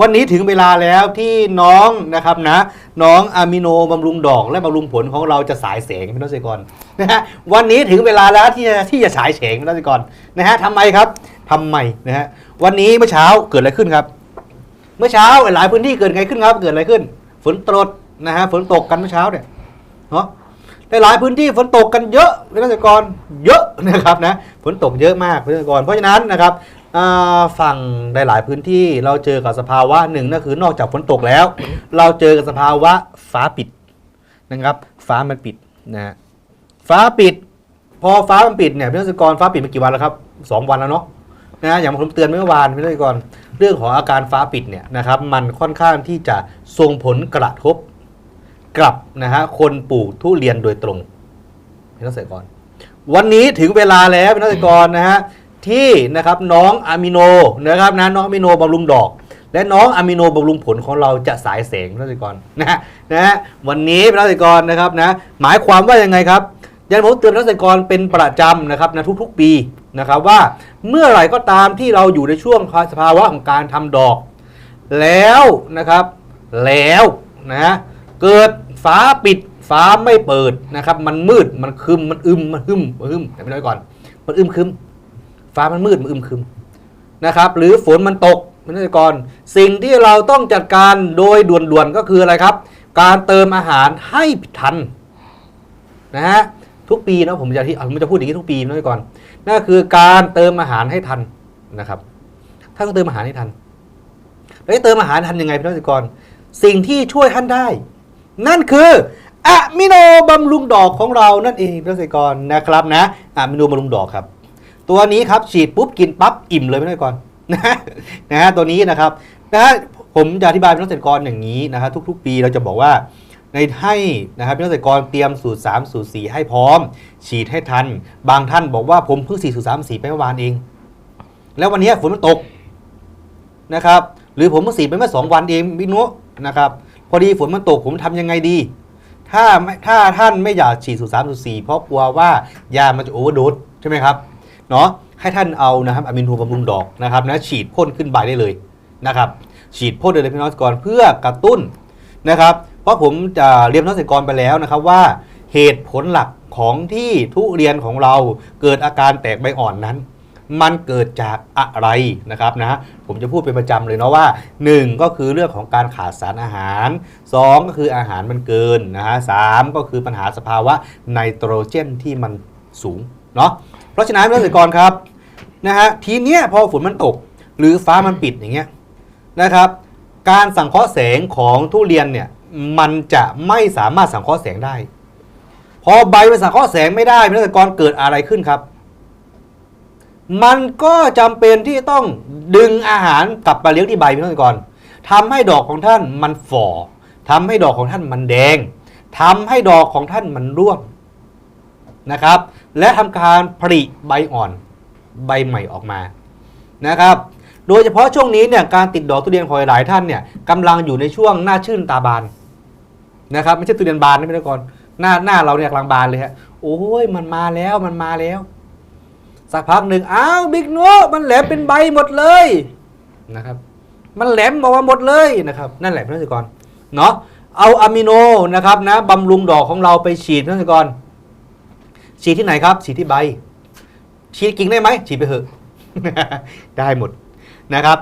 วันนี้ถึงเวลาแล้วที่น้องนะครับนะ น้องอะมิโนบำรุงดอกและบำรุงผลของเราจะสายแสงพี่น้องเกษตรกรนะฮะวันนี้ถึงเวลาแล้วที่จะที่จะฉายแสงพี่น้องเกษตรกรนะฮะทำไมครับทำไมนะฮะวันนี้เมื่อเช้าเกิดอะไรขึ้นครับ เมื่อเช้าหลายพื้นที่เกิดไงขึ้นครับ เกิดอะไรขึ้น ฝนตรนะฮะฝนตกกันเมื่อเช้าเนี่ยเนาะหลายพื้นที่ฝนตกกันเยอะพี่น้องเกษตรกรเยอะนะครับนะฝนตกเยอะมากพี่น้องเกษตรกรเพราะฉะนั้นนะครับ ฝั่งหลาย ๆ พื้นที่เราเจอกับสภาวะหนึ่งนั่นคือนอกจากฝนตกแล้ว เราเจอกับสภาวะฟ้าปิดนะครับฟ้ามันปิดนะฮะฟ้าปิด พอฟ้ามันปิดเนี่ยพี่นักศึกรฟ้าปิดมากี่วันแล้วครับสองวันแล้วเนาะนะอย่างผมเตือนเมื่อวานพี่นักศึกรเรื่องของอาการฟ้าปิดเนี่ยนะครับมันค่อนข้างที่จะส่งผลกระทบกับนะฮะคนปลูกทุเรียนโดยตรงพี่นักศึกรวันนี้ถึงเวลาแล้วพี่นักศึกรนะฮะ ที่นะครับน้องอะมิโนนะครับนะน้องอะมิโนบำรุงดอก และน้องอะมิโนบำรุงผลของเราจะสายแสงพี่นักศึกรนะฮะนะฮะวันนี้พี่นักศึกรนะครับนะหมายความว่ายังไงครับยันผมเตือนนักศึกรเป็นประจำนะครับนะทุกๆปีนะครับว่าเมื่อไหร่ก็ตามที่เราอยู่ในช่วงสภาวะของการทำดอก แล้วนะครับ แล้วนะเกิดฟ้าปิดฟ้าไม่เปิดนะครับ มันมืดมันคึมมันอึมมันหึมมันหึมแต่ไม่น้อยก่อน มันอึมคึม ฟ้ามันมืดมันอึมครึมนะครับ หรือฝนมันตกม่น้อยก่อนสิ่งที่เราต้องจัดการโดยด่วนๆก็คืออะไรครับ การเติมอาหารให้ทันนะฮะทุกปีนะผมจะที่ผมจะพูดอย่างนี้ทุกปีม่น้อยก่อนนั่นคือการเติมอาหารให้ทันนะครับท่านต้องเติมอาหารให้ทันแล้วเติมอาหารทันยังไงพี่น้องเกษตรกร สิ่งที่ช่วยท่านได้ นั่นคืออะมิโนบำรุงดอกของเรานั่นเองพี่น้องเกษตรกรนะครับนะอะมิโนบำรุงดอกครับ ตัวนี้ครับฉีดปุ๊บกินปั๊บอิ่มเลยพี่น้องเกษตรกรนะนะฮะตัวนี้นะครับนะฮะผมจะอธิบายพี่น้องเกษตรกรอย่างนี้นะครับทุก ๆ ปีเราจะบอกว่าในให้นะครับพี่น้องเกษตรกรเตรียมสูตร3สูตร4ให้พร้อม ฉีดให้ทัน บางท่านบอกว่าผมเพิ่ง4สูตร3 4ไปเมื่อวานเอง แล้ววันนี้ฝนมันตกนะครับ หรือผมเพิ่งสีไปเมื่อสองวันเองพี่นุนะครับ พอดีฝนมันตกผมทำยังไงดี ถ้าไม่ถ้าท่านไม่อยากฉีดสูตรสามสูตรสี่เพราะกลัวว่ายามันจะโอเวอร์โดสใช่ไหมครับ เนาะให้ท่านเอานะครับอะมิโนบำรุงดอกนะครับนะฉีดพ่นขึ้นใบได้เลยนะครับฉีดพ่นได้เลยพี่น้องเกษตรกรเพื่อกระตุ้นนะครับ เพราะผมจะเรียนน้องเกษตรกรไปแล้วนะครับว่าเหตุผลหลักของที่ทุเรียนของเราเกิดอาการแตกใบอ่อนนั้น มันเกิดจากอะไรนะครับนะผมจะพูดเป็นประจำเลยเนาะว่า 1 ก็คือเรื่องของการขาดสารอาหาร 2 ก็คืออาหารมันเกินนะฮะสามก็คือปัญหาสภาวะไนโตรเจนที่มันสูงเนาะ เพราะฉะนั้นเกษตรกรครับนะฮะทีเนี้ยพอฝนมันตกหรือฟ้ามันปิดอย่างเงี้ยนะครับ การสังเคราะห์แสงของทุเรียนเนี่ยมันจะไม่สามารถสังเคราะห์แสงได้ พอใบมันสังเคราะห์แสงไม่ได้เกษตรกรเกิดอะไรขึ้นครับ มันก็จำเป็นที่ต้องดึงอาหารกลับมาเลี้ยงที่ใบพี่น้องก่อนทำให้ดอกของท่านมันฝ่อทำให้ดอกของท่านมันแดงทำให้ดอกของท่านมันร่วง นะครับ และทำการผลิใบอ่อนใบใหม่ออกมานะครับ โดยเฉพาะช่วงนี้เนี่ยการติดดอกทุเรียนของหลายท่านเนี่ยกำลังอยู่ในช่วงหน้าชื่นตาบานนะครับไม่ใช่ทุเรียนบานนะพี่น้องก่อนหน้าหน้าเราเนี่ยกลังบานเลยฮะโอ้ยมันมาแล้วมันมาแล้ว สักพักหนึ่งอ้าวบิ๊กโนมันแหลมเป็นใบหมดเลยนะครับมันแหลมออกมาหมดเลยนะครับนั่นแหละพี่นักกรเนาะเอาอะมิโนนะครับนะบำรุงดอกของเราไปฉีดพี่นักกร ฉีดที่ไหนครับ ฉีดที่ใบ ฉีดกิ่งได้ไหมฉีดไปเถอะ ได้หมดนะครับ